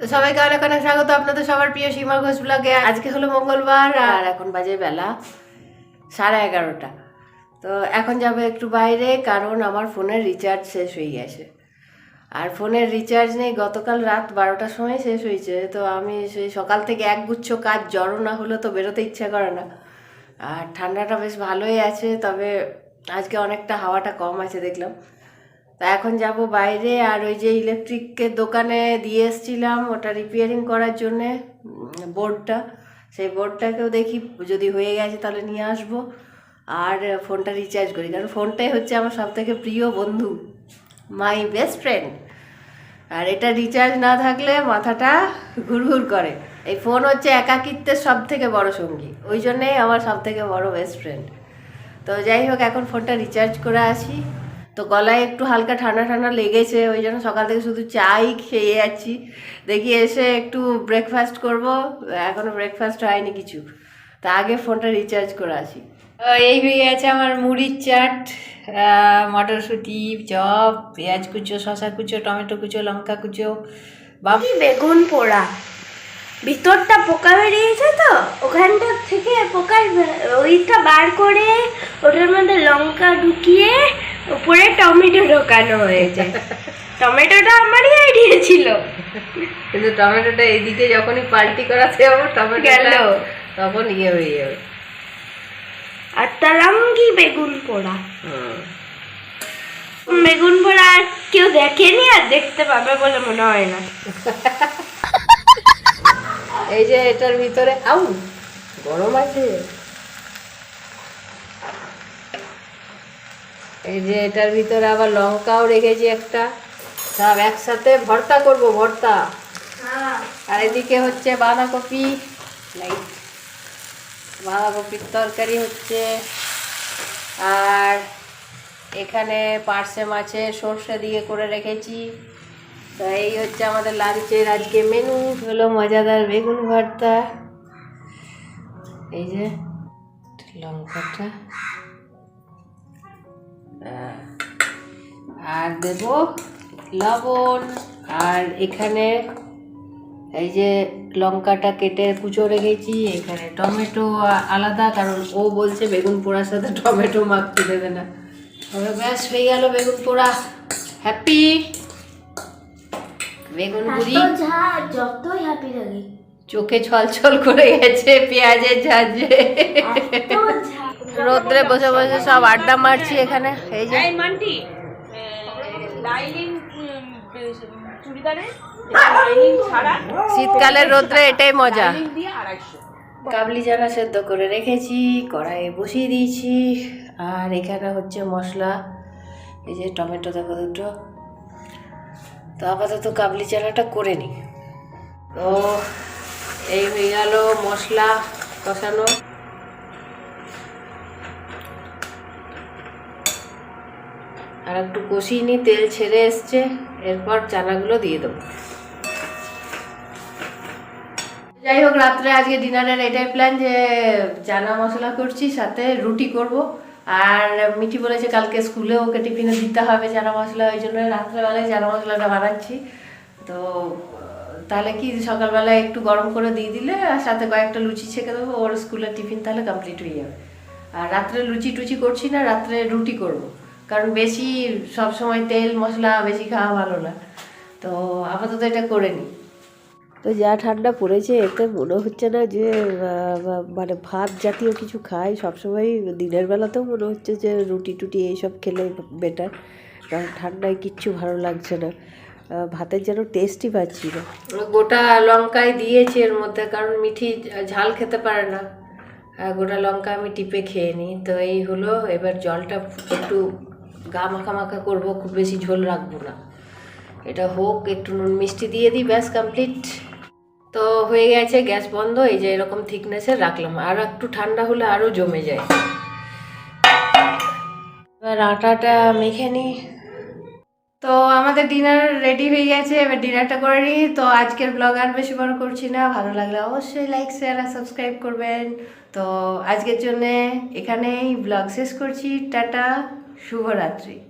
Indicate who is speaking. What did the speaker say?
Speaker 1: তো সবাইকে অনেক অনেক স্বাগত আপনাদের সবার প্রিয় সীমা ঘোষ ব্লগে আজকে হলো মঙ্গলবার আর এখন বাজে বেলা সাড়ে এগারোটা। তো এখন যাব একটু বাইরে কারণ আমার ফোনের রিচার্জ শেষ হয়ে গেছে। আর ফোনের রিচার্জ নেই গতকাল রাত বারোটার সময় শেষ হয়েছে তো আমি সেই সকাল থেকে একগুচ্ছ কাজ জড়ো না হলে তো বেরোতে ইচ্ছা করে না। আর ঠান্ডাটা বেশ ভালোই আছে তবে আজকে অনেকটা হাওয়াটা কম আছে দেখলাম। তা এখন যাব বাইরে আর ওই যে ইলেকট্রিকের দোকানে দিয়ে এসছিলাম, ওটা রিপেয়ারিং করার জন্যে বোর্ডটা সেই বোর্ডটাকেও দেখি, যদি হয়ে গেছে তাহলে নিয়ে আসব। আর ফোনটা রিচার্জ করি, কারণ ফোনটাই হচ্ছে আমার সব থেকে প্রিয় বন্ধু মাই বেস্ট ফ্রেন্ড আর এটা রিচার্জ না থাকলে মাথাটা ঘুরঘুর করে। এই ফোন হচ্ছে একাকিত্বের সব থেকে বড় সঙ্গী, ওই জন্যেই আমার সব থেকে বড় বেস্ট ফ্রেন্ড তো যাই হোক, এখন ফোনটা রিচার্জ করে আসি। তো গলায় একটু হালকা ঠান্ডা ঠান্ডা লেগেছে ওই জন্য সকাল থেকে শুধু চাই খেয়ে যাচ্ছি দেখি এসে একটু ব্রেকফাস্ট করব এখনও ব্রেকফাস্ট হয়নি কিছু। তা আগে ফোনটা রিচার্জ করে আসি। এই হয়ে গেছে আমার মুড়ির চাট মটরশুঁটি চপ পেঁয়াজ কুচো শশা কুচো টমেটো কুচো লঙ্কা কুচো বাপ
Speaker 2: বেগুন পোড়া? ভিতরটা পোকা বেরিয়েছে তো ওখানটা থেকে পোকা ওইটা বার করে ওটার মধ্যে লঙ্কা ঢুকিয়ে উপরে টমেটো ঢোকানো হয়েছে? টমেটোটা আমারই আইডিয়া ছিল।
Speaker 1: কিন্তু টমেটোটা এদিকে যখনই পাল্টি করাতে যাব টমেটো
Speaker 2: গেল।
Speaker 1: তখন ইয়ে হয়ে যাবে।
Speaker 2: আর তারাঙ্গি বেগুন পোড়া। বেগুন পোড়া আর কেউ দেখেনি আর দেখতে পাবে বলে মনে হয় না।
Speaker 1: এই যে এটার ভিতরে আউ গরম আছে। এই যে এটার ভিতরে আবার লঙ্কাও রেখেছি একটা। সব একসাথে ভর্তা করব, ভর্তা। আর এদিকে হচ্ছে বাঁধাকপি। বাঁধাকপির তরকারি হচ্ছে। আর এখানে পার্সে মাছের সর্ষে দিয়ে করে রেখেছি। তো এই হচ্ছে আমাদের লাঞ্চের আজকে মেনু হলো মজাদার বেগুন ভর্তা। এই যে লঙ্কাটা। আর দেব লবণ আর এখানে এই যে লঙ্কাটা কেটে কুচো রেখেছি এখানে টমেটো আলাদা কারণ ও বলছে বেগুন পোড়ার সাথে টমেটো মাখতে দেবে না। তবে ব্যাস হয়ে গেল বেগুন পোড়া। হ্যাপি বেগুন গুড়ি
Speaker 2: যতই হ্যাপি লাগে।
Speaker 1: চোখে ছলছল করে গেছে পেঁয়াজের ঝাঁঝে। রোদ্রে বসে বসে সব আড্ডা মারছি এখানে এই যে।
Speaker 3: মান্টি লাইনিং চুড়িদারে
Speaker 1: শীতকালের রোদ্রে এটাই মজা। কাবলি চানা সেদ্ধ করে রেখেছি কড়াইয়ে বসিয়ে দিয়েছি আর এখানে হচ্ছে মশলা এই যে টমেটো দেখো দুটো। তো আপাতত কাবলি চানাটা করে নিই। তো এই হয়ে গেল মশলা কষানো। আর একটু কষিয়ে নিই তেল ছেড়ে এসছে। এরপর চানাগুলো দিয়ে দেবো। যাই হোক, রাত্রে আজকে ডিনারের এটাই প্ল্যান যে চানা মশলা করছি, সাথে রুটি করব। আর মিঠি বলেছে কালকে স্কুলে ওকে টিফিনে দিতে হবে চানা মশলা, ওই জন্য রাত্রেবেলায় চানা মশলাটা বানাচ্ছি। তো, তাহলে কি সকালবেলায় একটু গরম করে দিয়ে দিলে, আর সাথে কয়েকটা লুচি ছেঁকে দেবো, ওর স্কুলের টিফিন তাহলে কমপ্লিট হয়ে যাবে। আর রাত্রে লুচি টুচি করছি না, রাত্রে রুটি করব। কারণ বেশি সব সময় তেল মশলা বেশি খাওয়া ভালো না। তো আপাতত এটা করে নিই। তো যা ঠান্ডা পড়েছে এতে মনে হচ্ছে না যে মানে ভাত জাতীয় কিছু খাই। সবসময় দিনের বেলাতেও মনে হচ্ছে যে রুটি টুটি এইসব খেলে বেটার কারণ ঠান্ডায় কিচ্ছু ভালো লাগছে না। ভাতের যেন টেস্টই পাচ্ছি না। গোটা লঙ্কায় দিয়েছি এর মধ্যে কারণ মিঠি ঝাল খেতে পারে না। গোটা লঙ্কা আমি টিপে খেয়ে নিই। তো এই হলো এবার জলটা একটু গা মাখা মাখা করব, খুব বেশি ঝোল রাখব না। এটা হোক, একটু নুন মিষ্টি দিয়ে দিই, ব্যাস কমপ্লিট তো হয়ে গেছে, গ্যাস বন্ধ, এই যে এরকম থিকনেসের রাখলাম। আর একটু ঠান্ডা হলে আরও জমে যায়। এবার আটাটা মেখে নিই। তো আমাদের ডিনার রেডি হয়ে গেছে, এবার ডিনারটা করে নিই। তো আজকের ব্লগ আর বেশি বড় করছি না, ভালো লাগলে অবশ্যই লাইক শেয়ার আর সাবস্ক্রাইব করবেন। তো আজকের জন্যে এখানেই ব্লগ শেষ করছি, টাটা। শুভরাত্রি।